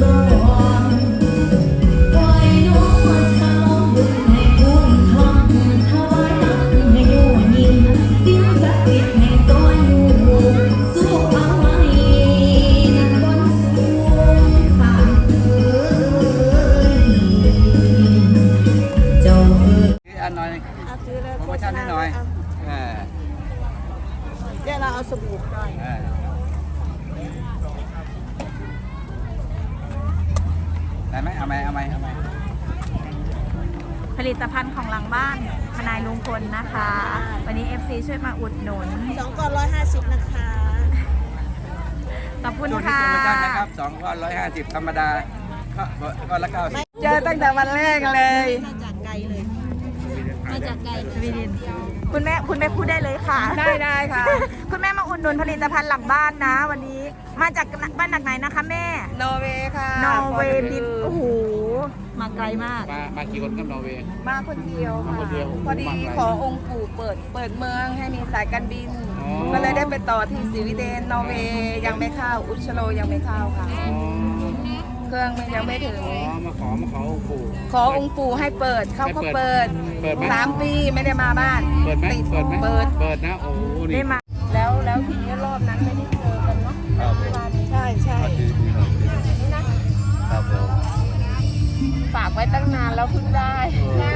Sunday. เอาไหมเอาไหมเอาไหมผลิตภัณฑ์ของหลังบ้านทนายลุงพลนะคะ วันนี้ FC ช่วยมาอุดหนุน สองก้อนร้อยห้าสิบนะคะขอบคุณช่วงนี้ค่ะ โปรโมชั่นนะครับสองก้อนร้อยห้าสิบธรรมดาก็ก้อนละเก้าสิบเจอตั้งแต่วันแรกเลย มาจากไกลเลยมาจากไกลสวีเดนคุณแม่คุณแม่พูดได้เลยค่ะ ได้ได้ค่ะ คุณแม่มาอุดหนุนผลิตภัณฑ์หลังบ้านนะ วันนี้ มาจากบ้านหนักไหนนะคะแม่ นอร์เวย์ค่ะนอร์เวย์บินโอ้โห มาไกลมาก มามากี่คนครับนอร์เวย์ มาคนเดียวมาคนเดียวพอดีมาไกลขอองค์ปู่เปิดเปิดเมืองให้มีสายการบิน อ๋อ ก็เลยได้ไปต่อที่สวีเดนนอร์เวย์ยังไม่เข้าอุชโลยังไม่เข้าค่ะ อ๋อเครื่องมันยังไม่ถึง อ๋อมาขอมาขอองค์ปู่ ขอองค์ปู่ให้เปิดเขาก็เปิดเปิดไหม สามปีไม่ได้มาบ้านเปิดไหมติเปิดไหมเปิด เปิดนะโอ้โหนี่ ได้มา แล้วแล้วทีนี้รอบนั้นไม่ ครับผมใช่ใช่ดีดีครับดีครับผมฝากไว้ตั้งนานแล้วเพิ่งได้อ่า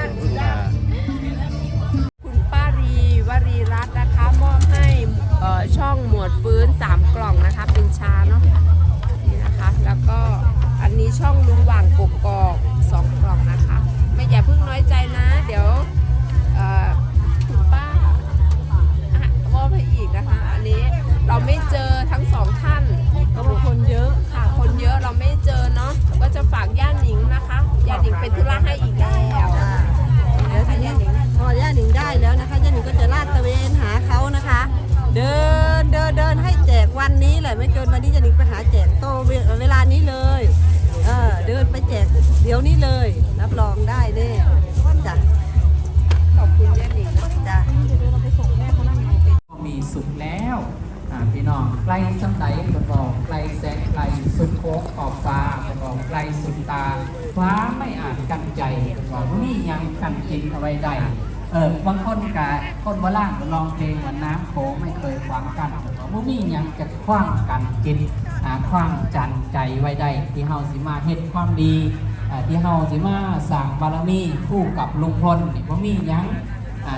เดินเดินเดินให้แจกวันนี้แหละไม่เกินวันนี้จะหนิงไปหาแจกโตเวลานี้เลยเออเดินไปแจกเดี๋ยวนี้เลย รับรองได้แน่จ้ะขอบคุณย่หนิงนะจ้ะ คนโบราณก็ลองเพลงว่าน้ำโขงไม่เคยขวางกันคนบอกว่านี่ยังจะคว้างกันจิตอ่าคว้างจันใจไว้ได้ที่เฮาสิมาเฮ็ดความดีที่เฮาสิมาสร้างบารมีคู่กับลุงพลนี่ว่มีหยัง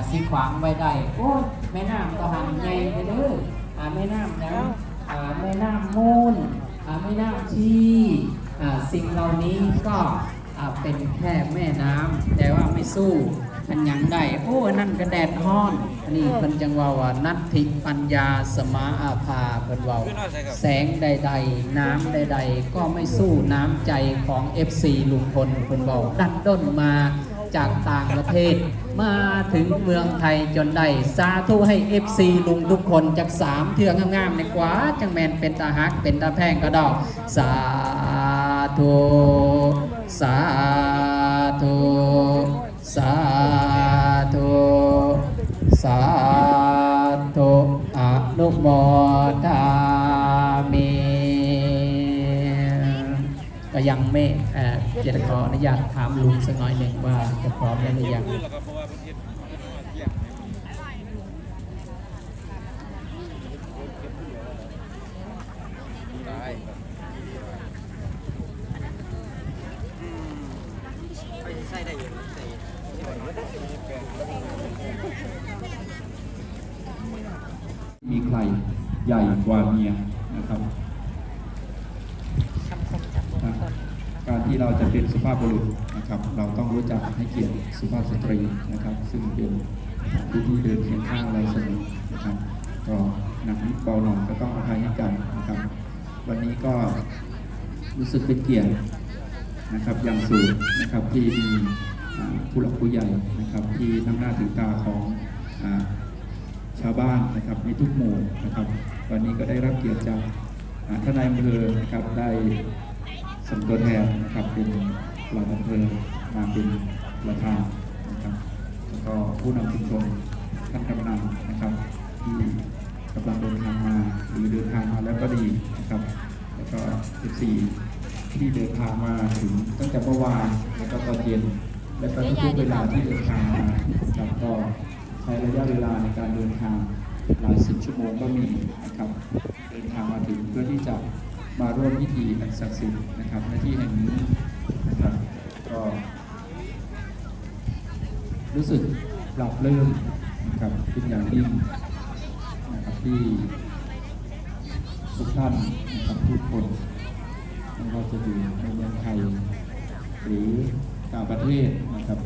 สีขวางไว้ได้โอ้แม่น้ำตะหันใหญ่ไปเด้อแม่น้ำนะอ่าแม่น้ำมูลแม่น้ำชีสิ่งเหล่านี้ก็เป็นแค่แม่น้ำแต่ว่าไม่สู้ มันยังได้โอ้นั่นก็แดดฮ้อน อันนี้เพิ่นจังว่าว่านัตถิปัญญาสมาอาภาเพิ่นเว้าแสงใด ๆ น้ำใด ๆ ก็ไม่สู้น้ำใจของ FC ลุงพลเพิ่นเว้าดันด้นมาจากต่างประเทศ มาถึงเมืองไทยจนได้สาธุให้ FC ลุงทุกคนจากสามเทืองงามๆในกว่าจังแมนเป็นตาฮักเป็นตาแพงกระดอกสาธุสาธุ สาธุสาธุอนุโมทามิก็ยังไม่เอ่อเจตขออนุญาตถามลุงสักน่อยหนึ่งว่าจะพร้อมแล้วหรือยังมี ใครใหญ่กว่าเมียนะครับนะการที่เราจะเป็นสุภาพบุรุษนะครับ เราต้องรู้จักให้เกียรติสุภาพสตรีนะครับ ซึ่งเป็นผู้ที่เดินเคียงข้างเราเสมอนะครับ ก็หนักนิดเบาหน่อยก็ต้องอภัยให้กันนะครับ วันนี้ก็รู้สึกเป็นเกียรตินะครับอย่างสูงนะครับที่มีอ่าผู้หลักผู้ใหญ่นะครับ ที่ทั้งหน้าถือตาของอ่า ชาวบ้านนะครับในทุกหมู่นะครับ วันนี้ก็ได้รับเกียรติจากท่านนายอำเภอนะครับได้ส่งตัวแทนนะครับเป็นหลักอำเภอมาเป็นประธานนะครับแล้วก็ผู้นำชุมชนท่านกำนันนะครับที่กำลังเดินทางมาหรือเดินทางมาแล้วก็ดีนะครับแล้วก็ 14 ที่เดินทางมาถึงตั้งแต่เมื่อวานแล้วก็ตอนเย็นแล้วก็ทุกเวลาที่เดินทางมาครับก็ ใช้ระยะเวลาในการเดินทางหลายสิบชั่วโมงก็มีนะครับเดินทางมาถึงเพื่อที่จะมาร่วมพิธีอันศักดิ์สิทธิ์นะครับในที่แห่งนี้นะครับก็รู้สึกปรับเริ่มนะครับเป็นอย่างยิ่งนะครับที่ทุกท่านนะครับทุกคนไม่ว่าจะอยู่ในเมืองไทย หรือต่างประเทศนะครับ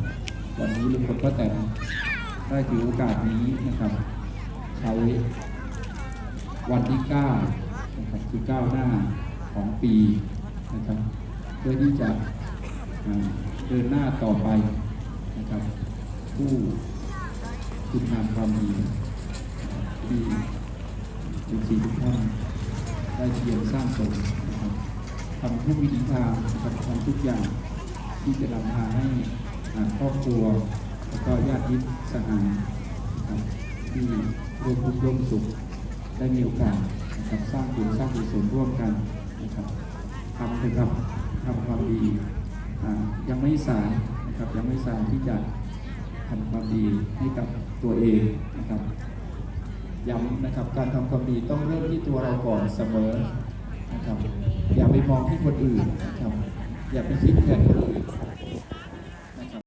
วันนี้ลุงพลก็แต่ ได้ถือโอกาสนี้นะครับ ใช้วันที่9นะครับคือก้าวหน้าของปีนะครับ เพื่อที่จะเดินหน้าต่อไปนะครับ ผู้คุณงามความดีที่ทุกสิ่งทุกท่านได้เพียรสร้างสมนะครับทำทุกวิถีทางนะครับทำทุกอย่างที่จะนำพาให้ครอบครัว ก็ญาติมิตรสหายนะครับที่ร่วมทุกข์ร่วมสุขได้มีโอกาสนะครับสร้างบุญสร้างกุศลร่วมกันนะครับทำเลยครับทำความดียังไม่สายนะครับยังไม่สายที่จะทำความดีให้กับตัวเองนะครับย้ำนะครับการทำความดีต้องเริ่มที่ตัวเราก่อนเสมอนะครับอย่าไปมองที่คนอื่นนะครับอย่าไปคิดแทนคนอื่น